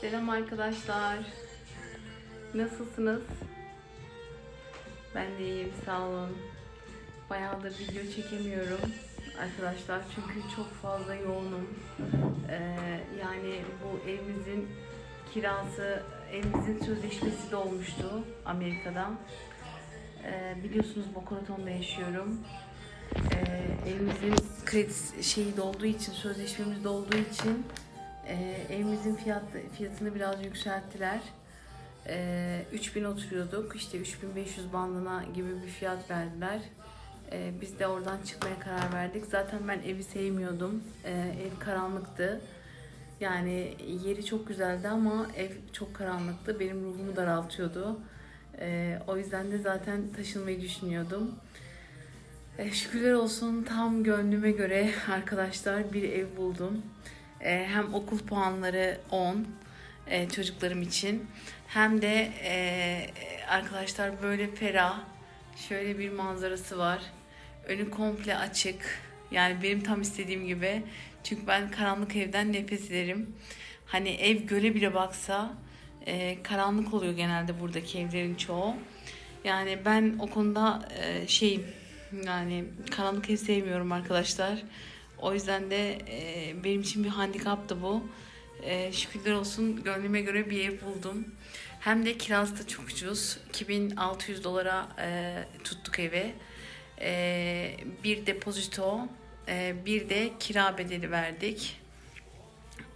Selam arkadaşlar. Nasılsınız? Ben de iyiyim sağ olun. Bayağıdır video çekemiyorum arkadaşlar çünkü çok fazla yoğunum. Ee, yani bu evimizin kirası, evimizin sözleşmesi de olmuştu Amerika'da. Ee, biliyorsunuz Boca Raton'da yaşıyorum. Ee, evimizin kredi şeyi de olduğu için, sözleşmemiz de olduğu için ee, evimizin fiyat, fiyatını biraz yükselttiler. Ee, 3000 oturuyorduk. İşte 3500 bandına gibi bir fiyat verdiler. Ee, biz de oradan çıkmaya karar verdik. Zaten ben evi sevmiyordum. Ee, ev karanlıktı. Yani yeri çok güzeldi ama ev çok karanlıktı. Benim ruhumu daraltıyordu. Ee, o yüzden de zaten taşınmayı düşünüyordum. Ee, şükürler olsun tam gönlüme göre arkadaşlar bir ev buldum. Ee, hem okul puanları 10 e, çocuklarım için hem de e, arkadaşlar böyle ferah şöyle bir manzarası var. Önü komple açık. Yani benim tam istediğim gibi. Çünkü ben karanlık evden nefret ederim. Hani ev göle bile baksa e, karanlık oluyor genelde buradaki evlerin çoğu. Yani ben o konuda şeyim yani karanlık ev sevmiyorum arkadaşlar. O yüzden de e, benim için bir handikaptı bu. E, şükürler olsun gönlüme göre bir ev buldum. Hem de kirası da çok ucuz. 2600 dolara e, tuttuk evi. E, bir depozito, e, bir de kira bedeli verdik.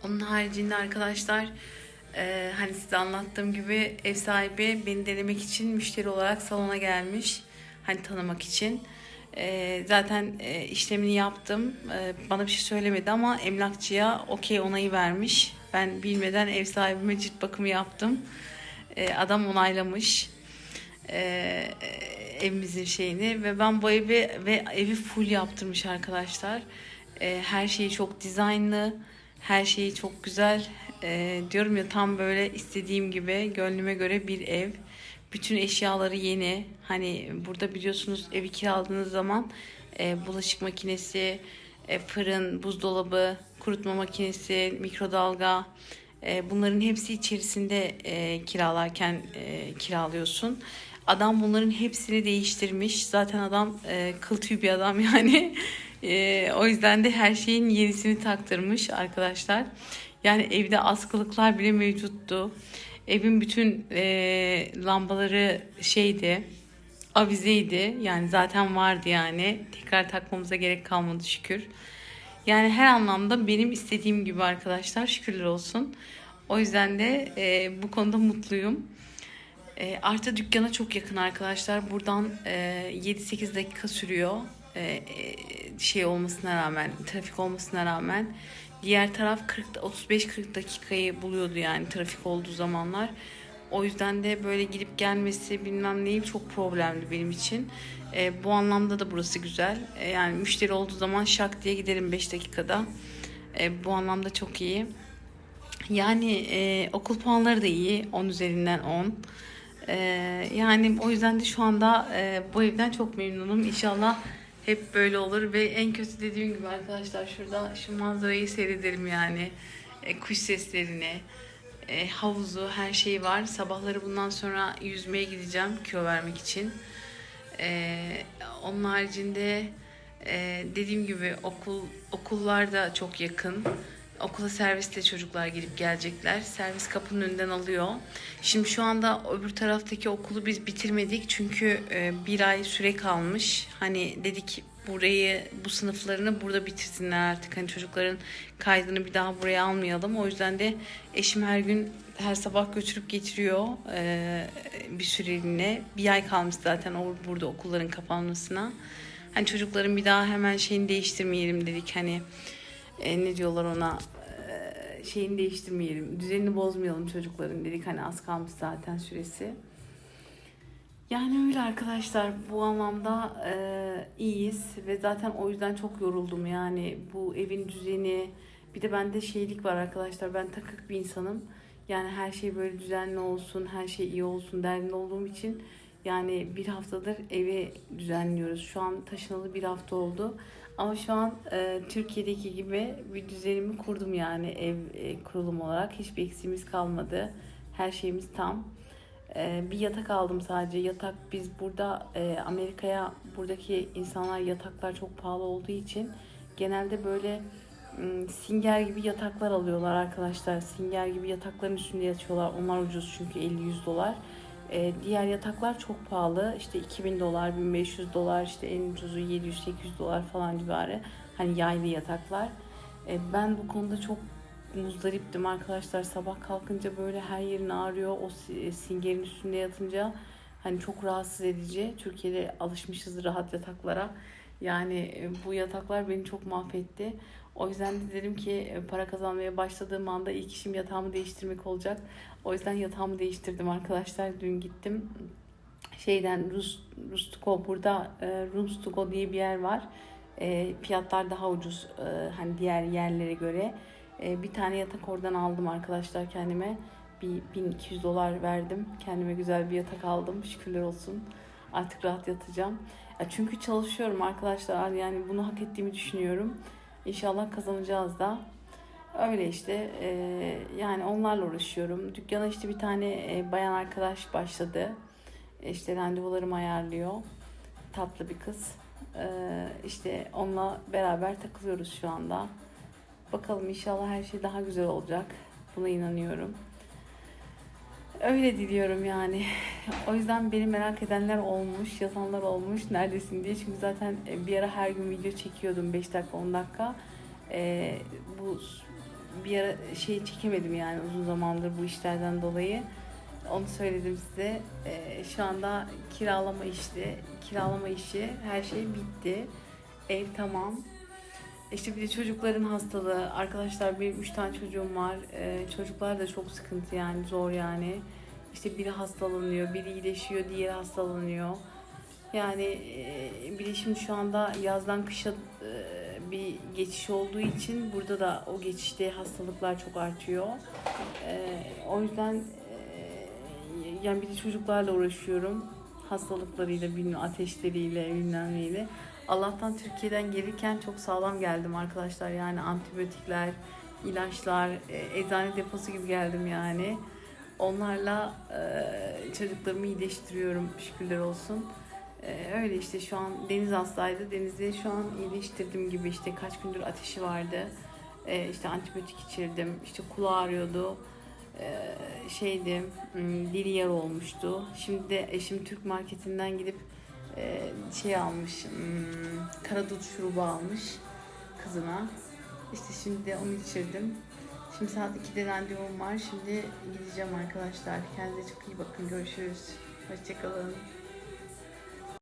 Onun haricinde arkadaşlar e, hani size anlattığım gibi ev sahibi beni denemek için müşteri olarak salona gelmiş. Hani tanımak için. E, zaten e, işlemini yaptım. E, bana bir şey söylemedi ama emlakçıya okey onayı vermiş. Ben bilmeden ev sahibime cilt bakımı yaptım. E, adam onaylamış e, evimizin şeyini ve ben bu evi ve evi full yaptırmış arkadaşlar. E, her şeyi çok dizaynlı, her şeyi çok güzel. E, diyorum ya tam böyle istediğim gibi gönlüme göre bir ev. Bütün eşyaları yeni. Hani burada biliyorsunuz evi kiraladığınız zaman e, bulaşık makinesi, e, fırın, buzdolabı, kurutma makinesi, mikrodalga e, bunların hepsi içerisinde e, kiralarken e, kiralıyorsun. Adam bunların hepsini değiştirmiş. Zaten adam e, kıl tüy bir adam yani. E, o yüzden de her şeyin yenisini taktırmış arkadaşlar. Yani evde askılıklar bile mevcuttu. Evin bütün e, lambaları şeydi, avizeydi. Yani zaten vardı yani. Tekrar takmamıza gerek kalmadı şükür. Yani her anlamda benim istediğim gibi arkadaşlar şükürler olsun. O yüzden de e, bu konuda mutluyum. E, artı dükkana çok yakın arkadaşlar. Buradan e, 7-8 dakika sürüyor. E, e, şey olmasına rağmen, trafik olmasına rağmen. Diğer taraf 40 35-40 dakikayı buluyordu yani trafik olduğu zamanlar. O yüzden de böyle gidip gelmesi bilmem neyi çok problemli benim için. E, bu anlamda da burası güzel. E, yani müşteri olduğu zaman şak diye giderim 5 dakikada. E, bu anlamda çok iyi. Yani e, okul puanları da iyi. 10 üzerinden 10. E, yani o yüzden de şu anda e, bu evden çok memnunum. İnşallah hep böyle olur ve en kötü dediğim gibi arkadaşlar şurada şu manzarayı seyrederim yani. E, kuş seslerini, e, havuzu, her şey var. Sabahları bundan sonra yüzmeye gideceğim kilo vermek için. E, onun haricinde e, dediğim gibi okul okullar da çok yakın. Okula serviste çocuklar gelip gelecekler. Servis kapının önünden alıyor. Şimdi şu anda öbür taraftaki okulu biz bitirmedik. Çünkü e, bir ay süre kalmış. Hani dedik burayı, bu sınıflarını burada bitirsinler artık. Hani çocukların kaydını bir daha buraya almayalım. O yüzden de eşim her gün her sabah götürüp getiriyor e, bir süreliğine. Bir ay kalmış zaten o burada okulların kapanmasına. Hani çocukların bir daha hemen şeyini değiştirmeyelim dedik. Hani e, ne diyorlar ona e, şeyini değiştirmeyelim. Düzenini bozmayalım çocukların dedik. Hani az kalmış zaten süresi. Yani öyle arkadaşlar bu anlamda e, iyiyiz ve zaten o yüzden çok yoruldum yani bu evin düzeni bir de bende şeylik var arkadaşlar ben takık bir insanım yani her şey böyle düzenli olsun her şey iyi olsun derdinde olduğum için yani bir haftadır evi düzenliyoruz şu an taşınalı bir hafta oldu Ama şu an e, Türkiye'deki gibi bir düzenimi kurdum yani ev e, kurulum olarak. Hiçbir eksiğimiz kalmadı. Her şeyimiz tam. E, bir yatak aldım sadece. Yatak biz burada e, Amerika'ya buradaki insanlar yataklar çok pahalı olduğu için genelde böyle singer gibi yataklar alıyorlar arkadaşlar. Singer gibi yatakların üstünde yatıyorlar. Onlar ucuz çünkü 50-100 dolar. E, diğer yataklar çok pahalı. İşte 2000 dolar, 1500 dolar, işte en ucuzu 700-800 dolar falan civarı. Hani yaylı yataklar. E, ben bu konuda çok muzdariptim arkadaşlar. Sabah kalkınca böyle her yerin ağrıyor. O si- singerin üstünde yatınca hani çok rahatsız edici. Türkiye'de alışmışız rahat yataklara. Yani e, bu yataklar beni çok mahvetti. O yüzden de dedim ki e, para kazanmaya başladığım anda ilk işim yatağımı değiştirmek olacak. O yüzden yatağımı değiştirdim arkadaşlar. Dün gittim şeyden Rus Rustuko burada e, Rustuko diye bir yer var. E, fiyatlar daha ucuz e, hani diğer yerlere göre. E, bir tane yatak oradan aldım arkadaşlar kendime. Bir 1200 dolar verdim. Kendime güzel bir yatak aldım. Şükürler olsun. Artık rahat yatacağım. Ya çünkü çalışıyorum arkadaşlar. Yani bunu hak ettiğimi düşünüyorum. İnşallah kazanacağız da. Öyle işte e, yani onlarla uğraşıyorum. Dükkana işte bir tane e, bayan arkadaş başladı. E, İşte randevularımı ayarlıyor. Tatlı bir kız. E, işte onunla beraber takılıyoruz şu anda. Bakalım inşallah her şey daha güzel olacak. Buna inanıyorum. Öyle diliyorum yani. O yüzden beni merak edenler olmuş, yazanlar olmuş. Neredesin diye. Çünkü zaten e, bir ara her gün video çekiyordum 5 dakika 10 dakika. Ee, bu bir ara şey çekemedim yani uzun zamandır bu işlerden dolayı. Onu söyledim size. Ee, şu anda kiralama işi, kiralama işi her şey bitti. Ev tamam. İşte bir de çocukların hastalığı. Arkadaşlar benim üç tane çocuğum var. Ee, çocuklar da çok sıkıntı yani zor yani. İşte biri hastalanıyor, biri iyileşiyor, diğeri hastalanıyor. Yani e, bir de şimdi şu anda yazdan kışa e, bir geçiş olduğu için burada da o geçişte hastalıklar çok artıyor. E, o yüzden e, yani bir de çocuklarla uğraşıyorum. Hastalıklarıyla, bilmem ateşleriyle, bilmem neyle. Allah'tan Türkiye'den gelirken çok sağlam geldim arkadaşlar. Yani antibiyotikler, ilaçlar, e, eczane deposu gibi geldim yani. Onlarla e, çocuklarımı iyileştiriyorum şükürler olsun. E, öyle işte şu an Deniz hastaydı. Deniz'i şu an iyileştirdim gibi işte kaç gündür ateşi vardı. E, işte antibiyotik içirdim. İşte kulağı ağrıyordu. E, şeydi hmm, dili yar olmuştu. Şimdi de eşim Türk marketinden gidip e, şey almış. Hmm, karadut şurubu almış kızına. İşte şimdi onu içirdim. Şimdi saat 2'de randevum var. Şimdi gideceğim arkadaşlar. Kendinize çok iyi bakın. Görüşürüz. Hoşçakalın.